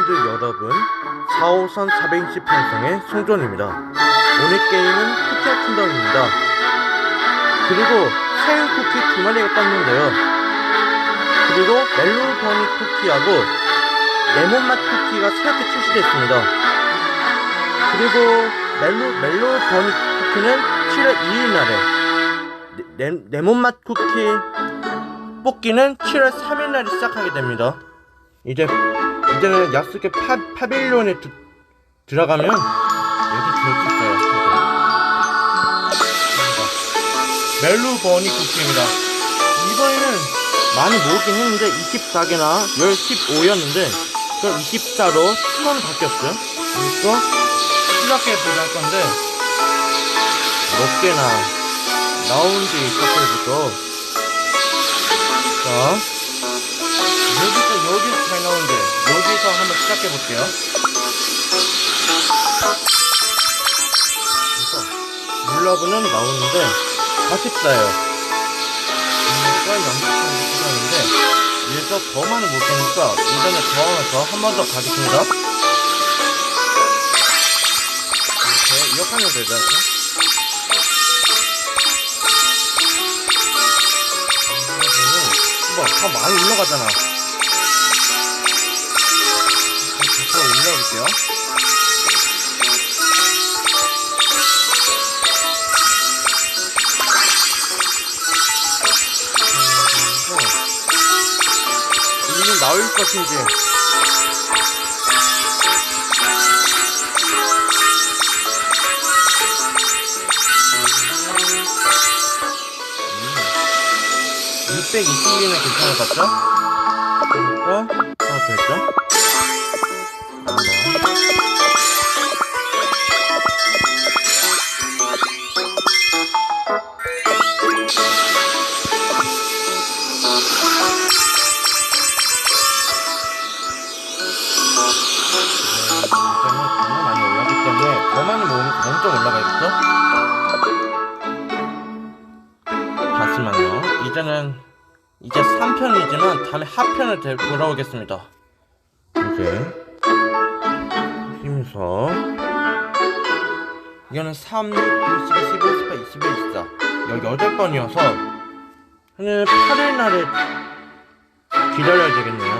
시청자분들 여러분 4호선 428성의 송존입니다. 오늘 게임은 쿠키와 킹덤입니다. 그리고 새우 쿠키 두 마리가 떴는데요. 그리고 멜로우 버니 쿠키하고 레몬 맛 쿠키가 새롭게 출시됐습니다. 그리고 멜로, 버니 쿠키는 7월 2일 날에 레, 레몬 맛 쿠키 뽑기는 7월 3일 날에 시작하게 됩니다. 이제 이제는 야스케 파, 파빌리온에 드, 들어가면 여기 줄수 있어요. 이제. 멜루 버니 쿠키입니다. 이번에는 많이 모으긴 했는데 24개나 15였는데 그럼 24로 수만 바뀌었어요. 그러니까 수락해 보자 할 건데 몇 개나 나온지 시작해보죠. 자. 여기서 여기서 잘 나오는데 여기서 한번 시작해 볼게요. 그래서 물러브는 나오는데 44예요. 그러니까 영수증이 필요한데 여기서 더 많이 못 되니까 이번에 더 하나 더한 번 더 가겠습니다. 이렇게 이렇게 하면 되죠. 이렇게. 봐, 더 많이 올라가잖아. 올려볼게요. 이게 나올 것인지. 음. 620이면 괜찮을 것 같죠? 그러니까 더 있죠? 엄청 올라가겠죠? 잠시만요. 이제는 이제 3편이지만 다음에 하편을 대- 돌아오겠습니다. 이 제 힘서 이거는 3, 6, 12, 15, 18, 21, 24 18번이어서 한 8일 날에 기다려야 되겠네요.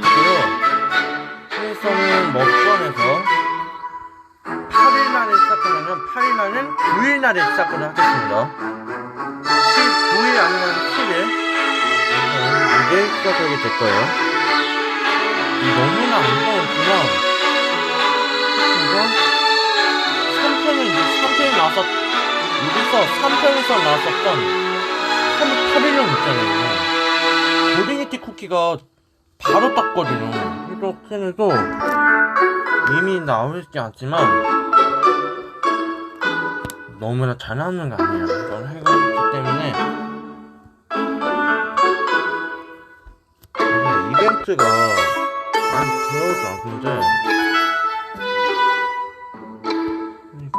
그리고 해서는 먹방에서 8일 날에 시작하면 8일 날은 9일 날에 시작을 하겠습니다. 9일 아니면 10일 이게 시작하게 될 거예요. 이 너무나 안 더웠구나. 이거 3편이 3편이 나왔었 여기서 3편에서 나왔었던 8일령 있잖아요. 고딩이티 쿠키가 바로 떴거든요. 이렇게 해도 이미 나오지 않지만 너무나 잘 나오는 거 아니에요. 이건 해가지기 때문에 이벤트가 많이 들어오지 않는데 그러니까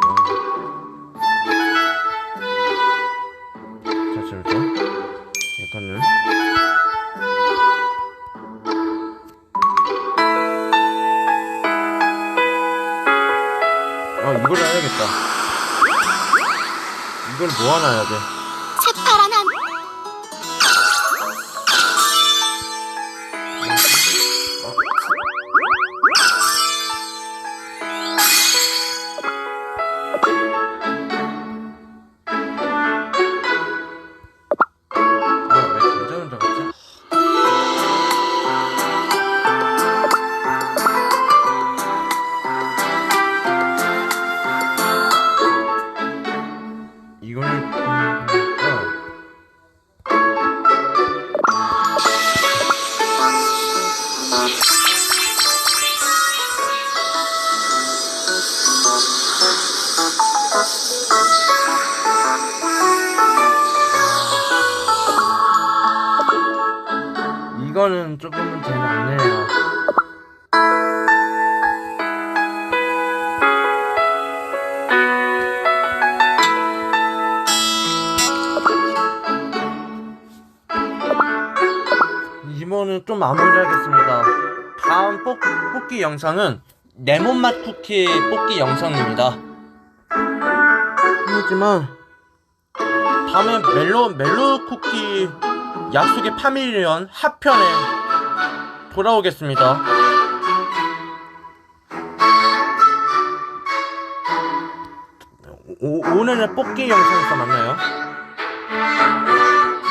아 이걸 해야겠다. 이걸 모아놔야 돼. 새파란 한 거는 조금은 제 낫네요. 영상은 좀 마무리하겠습니다. 다음 뽑, 뽑기 영상은 레몬맛 쿠키 뽑기 영상입니다. 하지만 다음에 멜로 멜로 쿠키 약속의 파밀리언 하편에 돌아오겠습니다. 오, 오늘의 뽑기 영상에서 만나요.